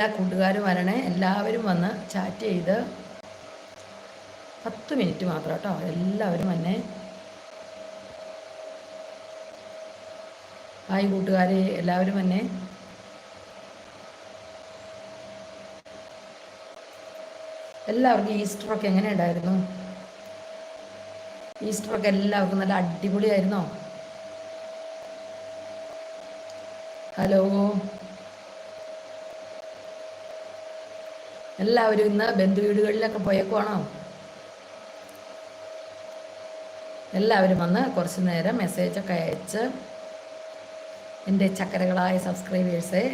എല്ലാ കൂട്ടുകാരും വരണേ. എല്ലാവരും വന്ന് ചാറ്റ് ചെയ്ത് പത്ത് മിനിറ്റ് മാത്രം കേട്ടോ. എല്ലാവരും വന്നേ. ഹായ് കൂട്ടുകാരെ. എല്ലാവരും വന്നേ. എല്ലാവർക്കും ഈസ്റ്ററൊക്കെ എങ്ങനെ ഉണ്ടായിരുന്നു? ഈസ്റ്ററൊക്കെ എല്ലാവർക്കും നല്ല അടിപൊളിയായിരുന്നോ? ഹലോ. എല്ലാവരും ഇന്ന് ബന്ധുവീടുകളിലൊക്കെ പോയേക്കുവാണോ? എല്ലാവരും വന്ന് കുറച്ച് നേരം മെസ്സേജൊക്കെ അയച്ച് എന്റെ ചക്കരകളായ സബ്സ്ക്രൈബേഴ്സെ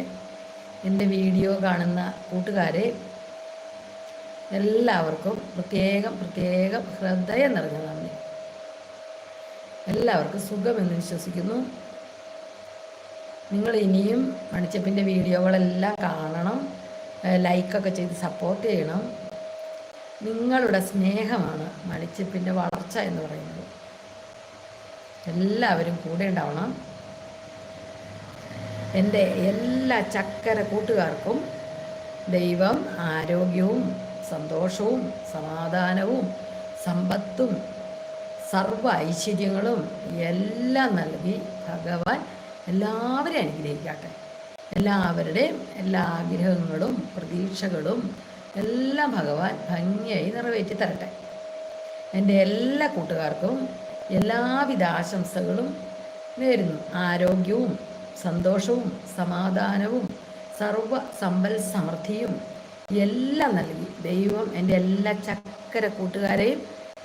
എന്റെ വീഡിയോ കാണുന്ന കൂട്ടുകാരെ എല്ലാവർക്കും പ്രത്യേകം പ്രത്യേകം ഹൃദയം നിറഞ്ഞ നന്ദി. എല്ലാവർക്കും സുഖമെന്ന് വിശ്വസിക്കുന്നു. നിങ്ങൾ ഇനിയും മണിച്ചപ്പിന്റെ വീഡിയോകളെല്ലാം കാണണം. ലൈക്കൊക്കെ ചെയ്ത് സപ്പോർട്ട് ചെയ്യണം. നിങ്ങളുടെ സ്നേഹമാണ് മണിച്ചിപ്പിന്റെ വളർച്ച എന്ന് പറയുന്നത്. എല്ലാവരും കൂടെ ഉണ്ടാവണം. എന്റെ എല്ലാ ചക്കര കൂട്ടുകാർക്കും ദൈവം ആരോഗ്യവും സന്തോഷവും സമാധാനവും സമ്പത്തും സർവ ഐശ്വര്യങ്ങളും എല്ലാം നൽകി ഭഗവാൻ എല്ലാവരെയും അനുഗ്രഹിക്കട്ടെ. എല്ലാവരുടെയും എല്ലാ ആഗ്രഹങ്ങളും പ്രതീക്ഷകളും എല്ലാം ഭഗവാൻ ഭംഗിയായി നിറവേറ്റി തരട്ടെ. എന്റെ എല്ലാ കൂട്ടുകാർക്കും എല്ലാവിധ ആശംസകളും നേരുന്നു. ആരോഗ്യവും സന്തോഷവും സമാധാനവും സർവ സമ്പൽ സമൃദ്ധിയും എല്ലാം നൽകി ദൈവം എന്റെ എല്ലാ ചക്കര കൂട്ടുകാരെയും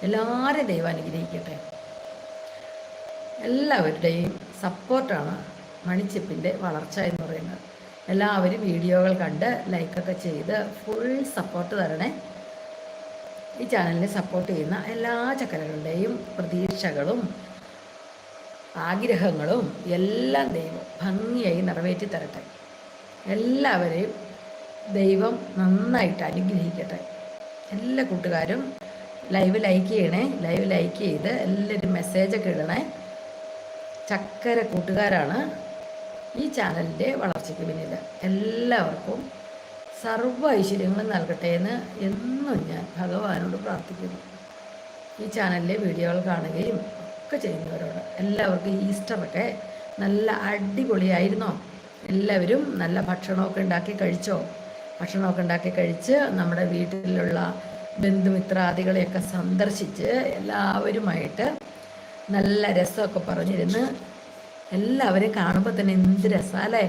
എല്ലാവരെയും ദൈവം അനുഗ്രഹിക്കട്ടെ. എല്ലാവരുടെയും സപ്പോർട്ടാണ് മണിച്ചിപ്പിന്റെ വളർച്ച എന്ന് പറയുന്നത്. എല്ലാവരും വീഡിയോകൾ കണ്ട് ലൈക്കൊക്കെ ചെയ്ത് ഫുൾ സപ്പോർട്ട് തരണേ. ഈ ചാനലിനെ സപ്പോർട്ട് ചെയ്യുന്ന എല്ലാ ചക്കരകളുടെയും പ്രതീക്ഷകളും ആഗ്രഹങ്ങളും എല്ലാം ദൈവം ഭംഗിയായി നിറവേറ്റി തരട്ടെ. എല്ലാവരെയും ദൈവം നന്നായിട്ട് അനുഗ്രഹിക്കട്ടെ. എല്ലാ കൂട്ടുകാരും ലൈവ് ലൈക്ക് ചെയ്യണേ. ലൈവ് ലൈക്ക് ചെയ്ത് എല്ലാവരും മെസ്സേജൊക്കെ ഇടണേ. ചക്കര കൂട്ടുകാരാണ്. ഈ ചാനലിന്റെ വളർച്ചയ്ക്ക് പിന്നിൽ എല്ലാവർക്കും സർവ ഐശ്വര്യങ്ങളും നൽകട്ടെ എന്ന് എന്നും ഞാൻ ഭഗവാനോട് പ്രാർത്ഥിക്കുന്നു. ഈ ചാനലിലെ വീഡിയോകൾ കാണുകയും ഒക്കെ ചെയ്യുന്നവരോട് എല്ലാവർക്കും ഈസ്റ്ററൊക്കെ നല്ല അടിപൊളിയായിരുന്നോ? എല്ലാവരും നല്ല ഭക്ഷണമൊക്കെ ഉണ്ടാക്കി കഴിച്ചോ? ഭക്ഷണമൊക്കെ ഉണ്ടാക്കി കഴിച്ച് നമ്മുടെ വീട്ടിലുള്ള ബന്ധുമിത്രാദികളെയൊക്കെ സന്ദർശിച്ച് എല്ലാവരുമായിട്ട് നല്ല രസമൊക്കെ പറഞ്ഞിരുന്ന് എല്ലാവരും കാണുമ്പോൾ തന്നെ എന്ത് രസമല്ലേ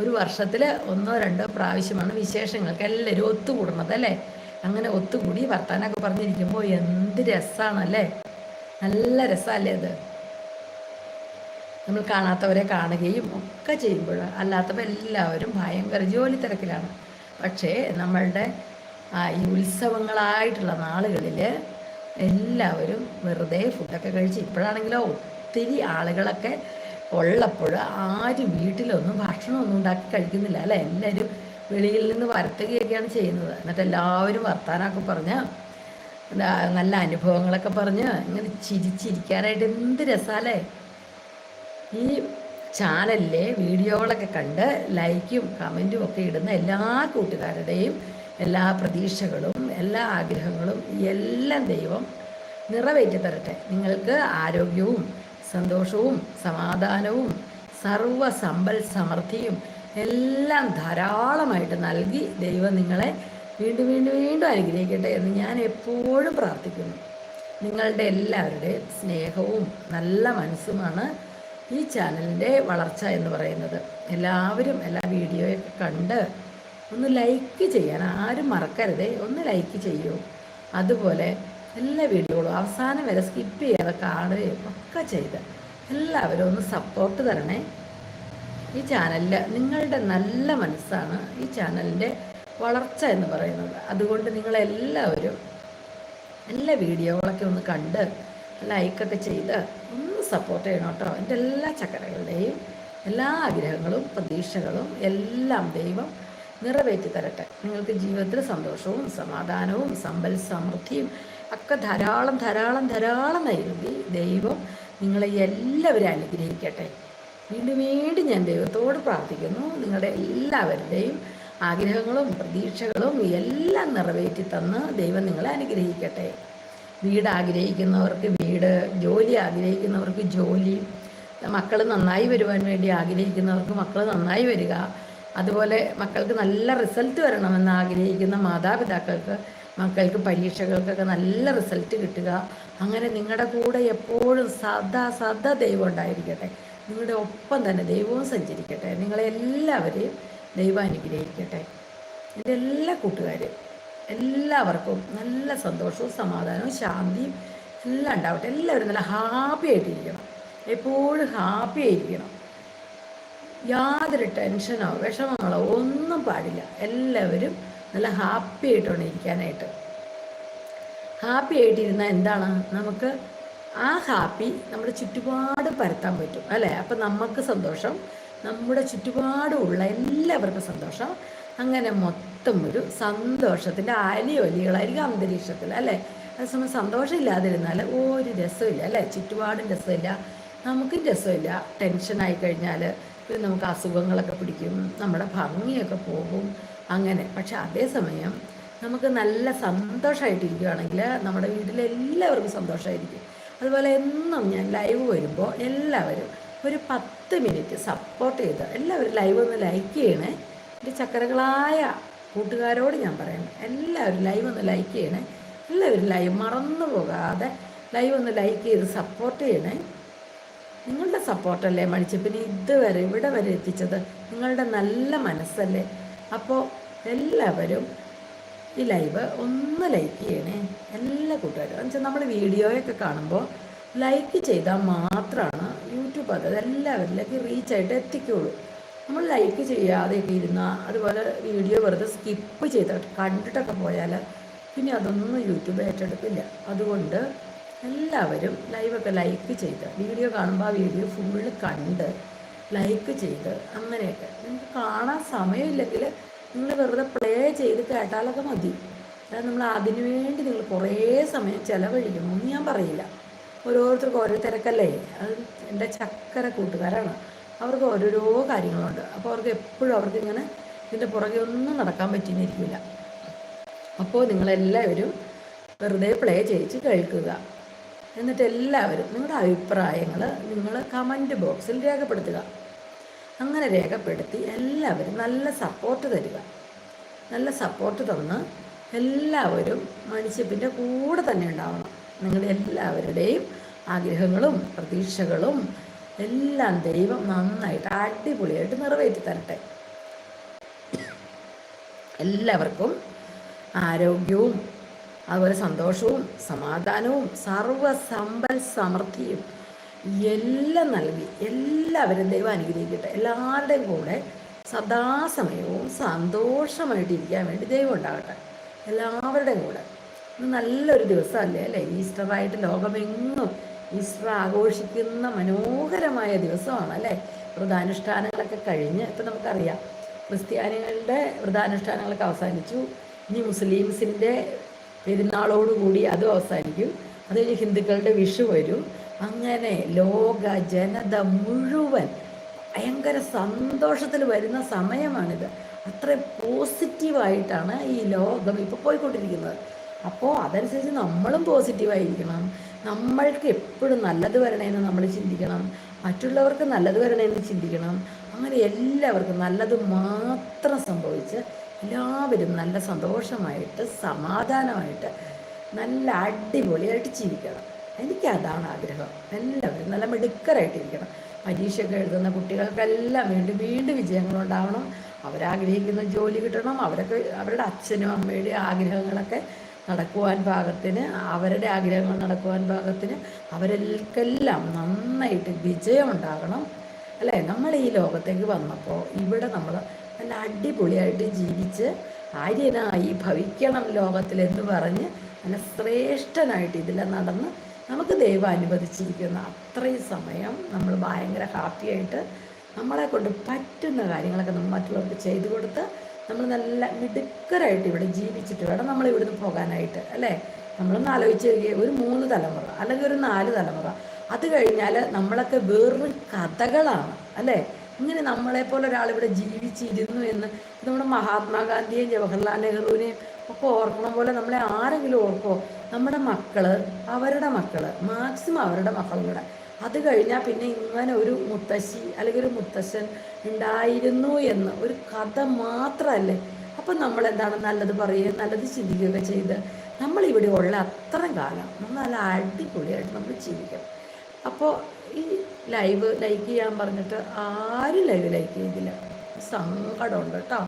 ഒരു വർഷത്തിൽ ഒന്നോ രണ്ടോ പ്രാവശ്യമാണ് വിശേഷങ്ങൾക്ക് എല്ലാവരും ഒത്തുകൂടുന്നത് അല്ലേ? അങ്ങനെ ഒത്തുകൂടി വർത്താനൊക്കെ പറഞ്ഞിരിക്കുമ്പോൾ എന്ത് രസമാണല്ലേ നല്ല രസമല്ലേ അത്. നമ്മൾ കാണാത്തവരെ കാണുകയും ഒക്കെ ചെയ്യുമ്പോൾ അല്ലാത്തപ്പോൾ എല്ലാവരും ഭയങ്കര ജോലി തിരക്കിലാണ്. പക്ഷേ നമ്മളുടെ ഈ ഉത്സവങ്ങളായിട്ടുള്ള നാളുകളിൽ എല്ലാവരും വെറുതെ ഫുഡൊക്കെ കഴിച്ച് ഇപ്പോഴാണെങ്കിലോ ഒത്തിരി ആളുകളൊക്കെ ഉള്ളപ്പോൾ ആരും വീട്ടിലൊന്നും ഭക്ഷണമൊന്നും ഉണ്ടാക്കി കഴിക്കുന്നില്ല അല്ല? എല്ലാവരും വെളിയിൽ നിന്ന് വരത്തുകയൊക്കെയാണ് ചെയ്യുന്നത്. എന്നിട്ട് എല്ലാവരും വർത്താനമൊക്കെ പറഞ്ഞ് നല്ല അനുഭവങ്ങളൊക്കെ പറഞ്ഞ് ഇങ്ങനെ ചിരിച്ചിരിക്കാനായിട്ട് എന്ത് രസാലേ ഈ ചാനലിലെ വീഡിയോകളൊക്കെ കണ്ട് ലൈക്കും കമന്റും ഒക്കെ ഇടുന്ന എല്ലാ കൂട്ടുകാരുടെയും എല്ലാ പ്രതീക്ഷകളും എല്ലാ ആഗ്രഹങ്ങളും എല്ലാം ദൈവം നിറവേറ്റി തരട്ടെ നിങ്ങൾക്ക് ആരോഗ്യവും സന്തോഷവും സമാധാനവും സർവ സമ്പൽ സമൃദ്ധിയും എല്ലാം ധാരാളമായിട്ട് നൽകി ദൈവം നിങ്ങളെ വീണ്ടും വീണ്ടും വീണ്ടും അനുഗ്രഹിക്കട്ടെ എന്ന് ഞാൻ എപ്പോഴും പ്രാർത്ഥിക്കുന്നു. നിങ്ങളുടെ എല്ലാവരുടെയും സ്നേഹവും നല്ല മനസ്സുമാണ് ഈ ചാനലിന്റെ വളർച്ച എന്ന് പറയുന്നത്. എല്ലാവരും എല്ലാ വീഡിയോയൊക്കെ കണ്ട് ഒന്ന് ലൈക്ക് ചെയ്യാൻ ആരും മറക്കരുതേ. ഒന്ന് ലൈക്ക് ചെയ്യൂ. അതുപോലെ എല്ലാ വീഡിയോകളും അവസാനം വരെ സ്കിപ്പ് ചെയ്യാതെ കാണുകയും ഒക്കെ ചെയ്ത്. എല്ലാവരും ഒന്ന് സപ്പോർട്ട് തരണേ. ഈ ചാനലിൽ നിങ്ങളുടെ നല്ല മനസ്സാണ് ഈ ചാനലിന്റെ വളർച്ച എന്ന് പറയുന്നത്. അതുകൊണ്ട് നിങ്ങളെല്ലാവരും എല്ലാ വീഡിയോകളൊക്കെ ഒന്ന് കണ്ട് ലൈക്കൊക്കെ ചെയ്ത് ഒന്ന് സപ്പോർട്ട് ചെയ്യണം കേട്ടോ. എന്റെ എല്ലാ ചക്കരകളുടെയും എല്ലാ ആഗ്രഹങ്ങളും പ്രതീക്ഷകളും എല്ലാം ദൈവം നിറവേറ്റി തരട്ടെ. നിങ്ങൾക്ക് ജീവിതത്തിൽ സന്തോഷവും സമാധാനവും സമ്പൽ സമൃദ്ധിയും ഒക്കെ ധാരാളം ധാരാളം ധാരാളം നൽകി ദൈവം നിങ്ങളെ എല്ലാവരും അനുഗ്രഹിക്കട്ടെ. വീണ്ടും വീണ്ടും ഞാൻ ദൈവത്തോട് പ്രാർത്ഥിക്കുന്നു. നിങ്ങളുടെ എല്ലാവരുടെയും ആഗ്രഹങ്ങളും പ്രതീക്ഷകളും എല്ലാം നിറവേറ്റി തന്ന് ദൈവം നിങ്ങളെ അനുഗ്രഹിക്കട്ടെ. വീട് ആഗ്രഹിക്കുന്നവർക്ക് വീട് ജോലി ആഗ്രഹിക്കുന്നവർക്ക് ജോലി മക്കൾ നന്നായി വരുവാൻ വേണ്ടി ആഗ്രഹിക്കുന്നവർക്ക് മക്കൾ നന്നായി വരിക. അതുപോലെ മക്കൾക്ക് നല്ല റിസൾട്ട് വരണമെന്ന് ആഗ്രഹിക്കുന്ന മാതാപിതാക്കൾക്ക് മക്കൾക്ക് പരീക്ഷകൾക്കൊക്കെ നല്ല റിസൾട്ട് കിട്ടുക. അങ്ങനെ നിങ്ങളുടെ കൂടെ എപ്പോഴും സദാ സദാ ദൈവം ഉണ്ടായിരിക്കട്ടെ. നിങ്ങളുടെ ഒപ്പം തന്നെ ദൈവവും സഞ്ചരിക്കട്ടെ. നിങ്ങളെല്ലാവരെയും ദൈവം അനുഗ്രഹിക്കട്ടെ. എന്റെ എല്ലാ കൂട്ടുകാരും എല്ലാവർക്കും നല്ല സന്തോഷവും സമാധാനവും ശാന്തിയും എല്ലാം ഉണ്ടാവട്ടെ. എല്ലാവരും നല്ല ഹാപ്പി ആയിട്ടിരിക്കണം. എപ്പോഴും ഹാപ്പി ആയിരിക്കണം. യാതൊരു ടെൻഷനോ വിഷമങ്ങളോ ഒന്നും പാടില്ല. എല്ലാവരും നല്ല ഹാപ്പി ആയിട്ടാണ് ഇരിക്കാനായിട്ട്. ഹാപ്പി ആയിട്ടിരുന്നാൽ എന്താണ്? നമുക്ക് ആ ഹാപ്പി നമ്മുടെ ചുറ്റുപാട് പരത്താൻ പറ്റും അല്ലേ? അപ്പം നമുക്ക് സന്തോഷം നമ്മുടെ ചുറ്റുപാടുമുള്ള എല്ലാവർക്കും സന്തോഷം. അങ്ങനെ മൊത്തം ഒരു സന്തോഷത്തിന്റെ അലിയൊലികളായിരിക്കും അന്തരീക്ഷത്തിൽ അല്ലേ? അതേസമയം സന്തോഷമില്ലാതിരുന്നാൽ ഒരു രസമില്ല അല്ലേ? ചുറ്റുപാടും രസമില്ല നമുക്കും രസമില്ല. ടെൻഷനായി കഴിഞ്ഞാൽ പിന്നെ നമുക്ക് അസുഖങ്ങളൊക്കെ പിടിക്കും നമ്മുടെ ഭംഗിയൊക്കെ പോകും. അങ്ങനെ. പക്ഷെ അതേസമയം നമുക്ക് നല്ല സന്തോഷമായിട്ടിരിക്കുകയാണെങ്കിൽ നമ്മുടെ വീട്ടിലെ എല്ലാവർക്കും സന്തോഷമായിരിക്കും അതുപോലെ എന്നും ഞാൻ ലൈവ് വരുമ്പോൾ എല്ലാവരും ഒരു പത്ത് മിനിറ്റ് സപ്പോർട്ട് ചെയ്ത് എല്ലാവരും ലൈവ് ഒന്ന് ലൈക്ക് ചെയ്യണേ. എന്റെ ചക്കരകളായ കൂട്ടുകാരോട് ഞാൻ പറയണം എല്ലാവരും ലൈവ് ഒന്ന് ലൈക്ക് ചെയ്യണേ. എല്ലാവരും ലൈവ് മറന്നു പോകാതെ ലൈവ് ഒന്ന് ലൈക്ക് ചെയ്ത് സപ്പോർട്ട് ചെയ്യണേ. നിങ്ങളുടെ സപ്പോർട്ടല്ലേ മണിച്ചപ്പിന് ഇതുവരെ ഇവിടെ വരെ എത്തിച്ചത് നിങ്ങളുടെ നല്ല മനസ്സല്ലേ? അപ്പോൾ എല്ലാവരും ഈ ലൈവ് ഒന്ന് ലൈക്ക് ചെയ്യണേ. എല്ലാ കൂട്ടുകാരും. എന്നുവെച്ചാൽ നമ്മൾ വീഡിയോയൊക്കെ കാണുമ്പോൾ ലൈക്ക് ചെയ്താൽ മാത്രമാണ് യൂട്യൂബ് അത് എല്ലാവരിലേക്ക് റീച്ചായിട്ട് എത്തിക്കുള്ളൂ. നമ്മൾ ലൈക്ക് ചെയ്യാതെയൊക്കെ ഇരുന്നാൽ അതുപോലെ വീഡിയോ വെറുതെ സ്കിപ്പ് ചെയ്ത കണ്ടിട്ടൊക്കെ പോയാൽ പിന്നെ അതൊന്നും യൂട്യൂബ് ഏറ്റെടുക്കില്ല. അതുകൊണ്ട് എല്ലാവരും ലൈവൊക്കെ ലൈക്ക് ചെയ്ത് വീഡിയോ കാണുമ്പോൾ ആ വീഡിയോ ഫുള്ള് കണ്ട് ലൈക്ക് ചെയ്ത് അങ്ങനെയൊക്കെ. നിങ്ങൾക്ക് കാണാൻ സമയമില്ലെങ്കിൽ നിങ്ങൾ വെറുതെ പ്ലേ ചെയ്ത് കേട്ടാലൊക്കെ മതി. അതായത് നമ്മൾ അതിനു വേണ്ടി നിങ്ങൾ കുറേ സമയം ചിലവഴിക്കണമെന്ന് ഞാൻ പറയില്ല. ഓരോരുത്തർക്കും ഓരോ തിരക്കല്ലേ? അത് എന്റെ ചക്കര കൂട്ടുകാരാണ്. അവർക്ക് ഓരോരോ കാര്യങ്ങളുണ്ട്. അപ്പോൾ അവർക്ക് എപ്പോഴും അവർക്ക് ഇങ്ങനെ ഇതിന്റെ പുറകെ ഒന്നും നടക്കാൻ പറ്റിയെന്നിരിക്കില്ല അപ്പോൾ നിങ്ങളെല്ലാവരും വെറുതെ പ്ലേ ചെയ്യിച്ച് കേൾക്കുക. എന്നിട്ട് എല്ലാവരും നിങ്ങളുടെ അഭിപ്രായങ്ങൾ നിങ്ങൾ കമന്റ് ബോക്സിൽ രേഖപ്പെടുത്തുക. അങ്ങനെ രേഖപ്പെടുത്തി എല്ലാവരും നല്ല സപ്പോർട്ട് തരിക. നല്ല സപ്പോർട്ട് തന്ന് എല്ലാവരും മനുഷ്യപ്പിന്റെ കൂടെ തന്നെ ഉണ്ടാവണം. നിങ്ങളുടെ എല്ലാവരുടെയും ആഗ്രഹങ്ങളും പ്രതീക്ഷകളും എല്ലാം ദൈവം നന്നായിട്ട് അടിപൊളിയായിട്ട് നിറവേറ്റി തരട്ടെ. എല്ലാവർക്കും ആരോഗ്യവും അതുപോലെ സന്തോഷവും സമാധാനവും സർവസമ്പൽ സമൃദ്ധിയും എല്ലാം നൽകി എല്ലാവരും ദൈവം അനുഗ്രഹിക്കട്ടെ. എല്ലാവരുടെയും കൂടെ സദാസമയവും സന്തോഷമായിട്ടിരിക്കാൻ വേണ്ടി ദൈവം ഉണ്ടാകട്ടെ. എല്ലാവരുടെയും കൂടെ. നല്ലൊരു ദിവസമല്ലേ അല്ലേ? ഈസ്റ്ററായിട്ട് ലോകമെങ്ങും ഈസ്റ്റർ ആഘോഷിക്കുന്ന മനോഹരമായ ദിവസമാണ് അല്ലേ? വ്രതാനുഷ്ഠാനങ്ങളൊക്കെ കഴിഞ്ഞ് ഇപ്പം നമുക്കറിയാം ക്രിസ്ത്യാനികളുടെ വ്രതാനുഷ്ഠാനങ്ങളൊക്കെ അവസാനിച്ചു. ഇനി മുസ്ലിംസിന്റെ പെരുന്നാളോടുകൂടി അതും അവസാനിക്കും. അത് കഴിഞ്ഞ് ഹിന്ദുക്കളുടെ വിഷു വരും. അങ്ങനെ ലോക ജനത മുഴുവൻ ഭയങ്കര സന്തോഷത്തിൽ വരുന്ന സമയമാണിത്. അത്ര പോസിറ്റീവായിട്ടാണ് ഈ ലോകം ഇപ്പോൾ പോയിക്കൊണ്ടിരിക്കുന്നത്. അപ്പോൾ അതനുസരിച്ച് നമ്മളും പോസിറ്റീവായിരിക്കണം. നമ്മൾക്ക് എപ്പോഴും നല്ലത് വരണേന്ന് നമ്മൾ ചിന്തിക്കണം. മറ്റുള്ളവർക്ക് നല്ലത് വരണേന്ന് ചിന്തിക്കണം. അങ്ങനെ എല്ലാവർക്കും നല്ലത് മാത്രം സംഭവിച്ച് എല്ലാവരും നല്ല സന്തോഷമായിട്ട് സമാധാനമായിട്ട് നല്ല അടിപൊളിയായിട്ട് ജീവിക്കണം. എനിക്കതാണ് ആഗ്രഹം. എല്ലാവരും നല്ല മിടുക്കരായിട്ടിരിക്കണം. പരീക്ഷയൊക്കെ എഴുതുന്ന കുട്ടികൾക്കെല്ലാം വീണ്ടും വീണ്ടും വിജയങ്ങളുണ്ടാവണം. അവരാഗ്രഹിക്കുന്ന ജോലി കിട്ടണം. അവരൊക്കെ അവരുടെ അച്ഛനും അമ്മയുടെ ആഗ്രഹങ്ങളൊക്കെ നടക്കുവാൻ പാകത്തിന് അവരുടെ ആഗ്രഹങ്ങൾ നടക്കുവാൻ പാകത്തിന് അവരെല്ലാം നന്നായിട്ട് വിജയമുണ്ടാകണം. അല്ലേ? നമ്മൾ ഈ ലോകത്തേക്ക് വന്നപ്പോൾ ഇവിടെ നമ്മൾ നല്ല അടിപൊളിയായിട്ട് ജീവിച്ച് ആര്യനായി ഭവിക്കണം ലോകത്തിലെന്ന് പറഞ്ഞ് നല്ല ശ്രേഷ്ഠനായിട്ട് ഇതിൽ നടന്ന് നമുക്ക് ദൈവം അനുവദിച്ചിരിക്കുന്ന അത്രയും സമയം നമ്മൾ ഭയങ്കര ഹാപ്പിയായിട്ട് നമ്മളെ കൊണ്ട് പറ്റുന്ന കാര്യങ്ങളൊക്കെ നമ്മൾ മറ്റുള്ളവർക്ക് ചെയ്തു കൊടുത്ത് നമ്മൾ നല്ല മിടുക്കരായിട്ട് ഇവിടെ ജീവിച്ചിട്ട് വേണം നമ്മൾ ഇവിടുന്ന് പോകാനായിട്ട് അല്ലേ? നമ്മളൊന്ന് ആലോചിച്ച് ഒരു മൂന്ന് തലമുറ അല്ലെങ്കിൽ ഒരു നാല് തലമുറ അത് കഴിഞ്ഞാൽ നമ്മളൊക്കെ വേറൊരു കഥകളാണ് അല്ലേ? ഇങ്ങനെ നമ്മളെപ്പോലെ ഒരാൾ ഇവിടെ ജീവിച്ചിരുന്നു എന്ന് നമ്മുടെ മഹാത്മാഗാന്ധിയെയും ജവഹർലാൽ നെഹ്റുവിനെയും ഒക്കെ ഓർക്കണം പോലെ നമ്മളെ ആരെങ്കിലും ഓർക്കോ നമ്മുടെ മക്കൾ അവരുടെ മക്കൾ മാക്സിമം അവരുടെ മക്കളുടെ. അത് കഴിഞ്ഞാൽ പിന്നെ ഇങ്ങനെ ഒരു മുത്തശ്ശി അല്ലെങ്കിൽ ഒരു മുത്തശ്ശൻ ഉണ്ടായിരുന്നു എന്ന് ഒരു കഥ മാത്രമല്ലേ അപ്പം നമ്മൾ എന്താണ് നല്ലത് പറയുക നല്ലത് ചിന്തിക്കുകയൊക്കെ ചെയ്ത് നമ്മളിവിടെ ഉള്ള അത്രയും കാലം നമ്മൾ നല്ല അടിപൊളിയായിട്ട് നമ്മൾ ജീവിക്കണം അപ്പോൾ ഈ ലൈവ് ലൈക്ക് ചെയ്യാൻ പറഞ്ഞിട്ട് ആരും ലൈവ് ലൈക്ക് ചെയ്തില്ല. സങ്കടമുണ്ട് കേട്ടോ.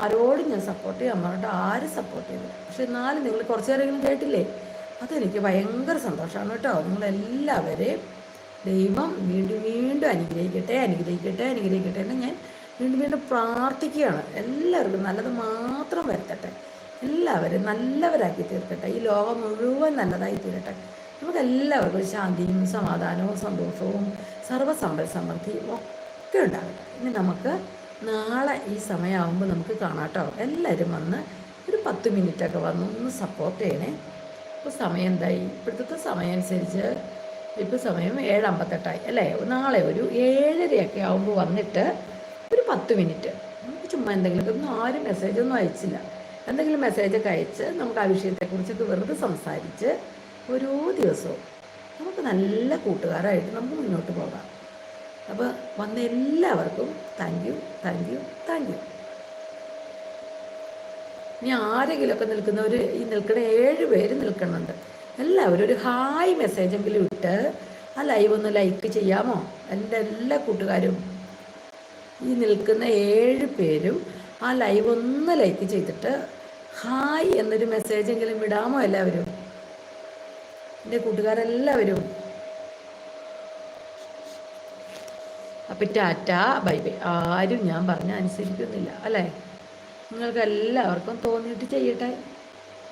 ആരോടും ഞാൻ സപ്പോർട്ട് ചെയ്യാൻ പറഞ്ഞിട്ട് ആരും സപ്പോർട്ട് ചെയ്തില്ല. പക്ഷെ എന്നാലും നിങ്ങൾ കുറച്ച് നേരമെങ്കിലും കേട്ടില്ലേ? അതെനിക്ക് ഭയങ്കര സന്തോഷമാണ് കേട്ടോ. നിങ്ങളെല്ലാവരെയും ദൈവം വീണ്ടും വീണ്ടും അനുഗ്രഹിക്കട്ടെ അനുഗ്രഹിക്കട്ടെ അനുഗ്രഹിക്കട്ടെ എന്ന് ഞാൻ വീണ്ടും വീണ്ടും പ്രാർത്ഥിക്കുകയാണ്. എല്ലാവർക്കും നല്ലത് മാത്രം വരുത്തട്ടെ. എല്ലാവരും നല്ലവരാക്കി തീർക്കട്ടെ. ഈ ലോകം മുഴുവൻ നല്ലതായി തീരട്ടെ. നമുക്ക് എല്ലാവർക്കും ശാന്തിയും സമാധാനവും സന്തോഷവും സർവസമ്പൽ സമൃദ്ധിയും ഒക്കെ ഉണ്ടാകട്ടെ. ഇനി നമുക്ക് നാളെ ഈ സമയമാകുമ്പോൾ നമുക്ക് കാണാട്ടോ. എല്ലാവരും വന്ന് ഒരു പത്ത് മിനിറ്റൊക്കെ വന്ന് ഒന്ന് സപ്പോർട്ട് ചെയ്യണേ. ഇപ്പോൾ സമയം എന്തായി? ഇപ്പോഴത്തെ സമയം അനുസരിച്ച് ഇപ്പോൾ സമയം ഏഴ് അമ്പത്തെട്ടായി അല്ലേ? നാളെ ഒരു ഏഴരയൊക്കെ ആകുമ്പോൾ വന്നിട്ട് ഒരു പത്ത് മിനിറ്റ്. ചുമ്മാ എന്തെങ്കിലുമൊക്കെ ഒന്നും ആരും മെസ്സേജൊന്നും അയച്ചില്ല. എന്തെങ്കിലും മെസ്സേജൊക്കെ അയച്ച് നമുക്ക് ആ വിഷയത്തെക്കുറിച്ചൊക്കെ വെറുതെ സംസാരിച്ച് ഓരോ ദിവസവും നമുക്ക് നല്ല കൂട്ടുകാരായിട്ട് നമുക്ക് മുന്നോട്ട് പോകാം. അപ്പോൾ വന്ന എല്ലാവർക്കും thank you thank you thank you ഇനി ആരെങ്കിലുമൊക്കെ നിൽക്കുന്നവർ ഈ നിൽക്കുന്ന ഏഴ് പേര് നിൽക്കുന്നുണ്ട്. എല്ലാവരും ഒരു ഹായ് മെസ്സേജെങ്കിലും ഇട്ട് ആ ലൈവ് ഒന്ന് ലൈക്ക് ചെയ്യാമോ? എന്റെ എല്ലാ കൂട്ടുകാരും ഈ നിൽക്കുന്ന ഏഴ് പേരും ആ ലൈവ് ഒന്ന് ലൈക്ക് ചെയ്തിട്ട് ഹായ് എന്നൊരു മെസ്സേജ് എങ്കിലും വിടാമോ എല്ലാവരും? എന്റെ കൂട്ടുകാരെല്ലാവരും. അപ്പം ടാറ്റ ബൈ ബൈ. ആരും ഞാൻ പറഞ്ഞ അനുസരിക്കുന്നില്ല അല്ലേ? നിങ്ങൾക്ക് എല്ലാവർക്കും തോന്നിയിട്ട് ചെയ്യട്ടെ.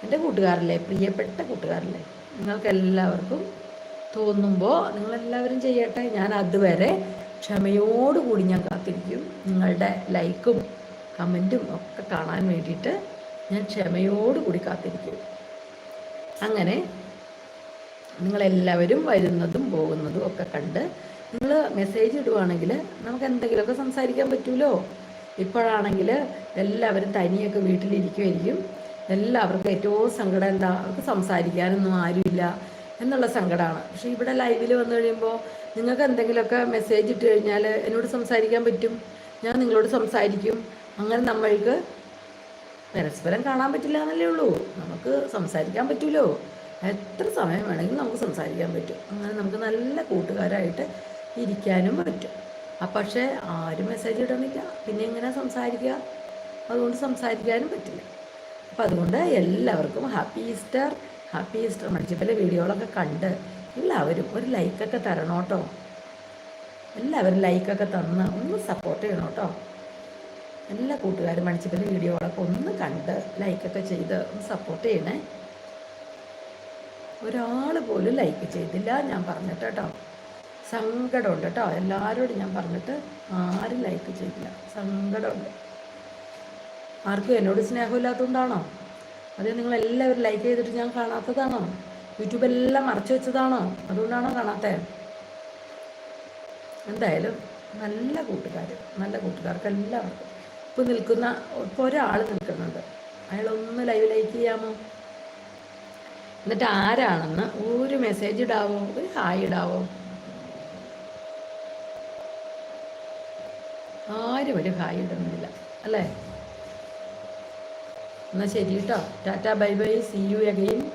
എന്റെ കൂട്ടുകാരല്ലേ പ്രിയപ്പെട്ട കൂട്ടുകാരല്ലേ? നിങ്ങൾക്ക് എല്ലാവർക്കും തോന്നുമ്പോൾ നിങ്ങളെല്ലാവരും ചെയ്യട്ടെ. ഞാൻ അതുവരെ ക്ഷമയോടുകൂടി ഞാൻ കാത്തിരിക്കും. നിങ്ങളുടെ ലൈക്കും കമന്റും ഒക്കെ കാണാൻ വേണ്ടിയിട്ട് ഞാൻ ക്ഷമയോടുകൂടി കാത്തിരിക്കും. അങ്ങനെ നിങ്ങളെല്ലാവരും വരുന്നതും പോകുന്നതും ഒക്കെ കണ്ട് നിങ്ങൾ മെസ്സേജ് ഇടുവാണെങ്കിൽ നമുക്ക് എന്തെങ്കിലുമൊക്കെ സംസാരിക്കാൻ പറ്റുമല്ലോ ഇപ്പോഴാണെങ്കിൽ എല്ലാവരും തനിയൊക്കെ വീട്ടിലിരിക്കുമായിരിക്കും എല്ലാവർക്കും ഏറ്റവും സങ്കടം എന്താ? അവർക്ക് സംസാരിക്കാനൊന്നും ആരുമില്ല എന്നുള്ള സങ്കടമാണ്. പക്ഷേ ഇവിടെ ലൈവിൽ വന്നു കഴിയുമ്പോൾ നിങ്ങൾക്ക് എന്തെങ്കിലുമൊക്കെ മെസ്സേജ് ഇട്ട് കഴിഞ്ഞാൽ എന്നോട് സംസാരിക്കാൻ പറ്റും. ഞാൻ നിങ്ങളോട് സംസാരിക്കും. അങ്ങനെ നമ്മൾക്ക് പരസ്പരം കാണാൻ പറ്റില്ല എന്നല്ലേ ഉള്ളൂ. നമുക്ക് സംസാരിക്കാൻ പറ്റുമല്ലോ എത്ര സമയം വേണമെങ്കിലും നമുക്ക് സംസാരിക്കാൻ പറ്റും. അങ്ങനെ നമുക്ക് നല്ല കൂട്ടുകാരായിട്ട് ഇരിക്കാനും പറ്റും. ആ പക്ഷേ ആരും മെസ്സേജ് ഇടണില്ല. പിന്നെ എങ്ങനെ സംസാരിക്കുക? അതുകൊണ്ട് സംസാരിക്കാനും പറ്റില്ല. അപ്പം അതുകൊണ്ട് എല്ലാവർക്കും ഹാപ്പി ഈസ്റ്റർ ഹാപ്പി ഈസ്റ്റർ മണിച്ചിപ്പലെ വീഡിയോകളൊക്കെ കണ്ട് എല്ലാവരും ഒരു ലൈക്കൊക്കെ തരണം എല്ലാവരും ലൈക്കൊക്കെ തന്ന് ഒന്ന് സപ്പോർട്ട് ചെയ്യണം കേട്ടോ. എല്ലാ കൂട്ടുകാരും മണിച്ചപ്പിന്റെ വീഡിയോകളൊക്കെ ഒന്ന് കണ്ട് ലൈക്കൊക്കെ ചെയ്ത് ഒന്ന് സപ്പോർട്ട് ചെയ്യണേ. ഒരാൾ പോലും ലൈക്ക് ചെയ്തില്ല ഞാൻ പറഞ്ഞിട്ട് കേട്ടോ. സങ്കടമുണ്ട് കേട്ടോ. എല്ലാവരോടും ഞാൻ പറഞ്ഞിട്ട് ആരും ലൈക്ക് ചെയ്തില്ല. സങ്കടമുണ്ട്. ആർക്കും എന്നോട് സ്നേഹമില്ലാത്തതുകൊണ്ടാണോ? അത് നിങ്ങൾ എല്ലാവരും ലൈക്ക് ചെയ്തിട്ട് ഞാൻ കാണാത്തതാണോ? യൂട്യൂബ് എല്ലാം മറച്ചു വെച്ചതാണോ? അതുകൊണ്ടാണോ കാണാത്തത് എന്തായാലും നല്ല കൂട്ടുകാർ നല്ല കൂട്ടുകാർക്ക് എല്ലാവർക്കും ഇപ്പോൾ നിൽക്കുന്ന ഇപ്പോൾ ഒരാൾ നിൽക്കുന്നുണ്ട്. അയാളൊന്ന് ലൈവ് ലൈക്ക് ചെയ്യാമോ? എന്നിട്ട് ആരാണെന്ന് ഒരു മെസ്സേജ് ഇടാവോ? ഒരു ഹായ് ഇടാവോ? ആരും ഒരു ഹായ് ഇടുന്നില്ല. അല്ലേ? എന്നാൽ ശരി കേട്ടോ tata bye bye. See you again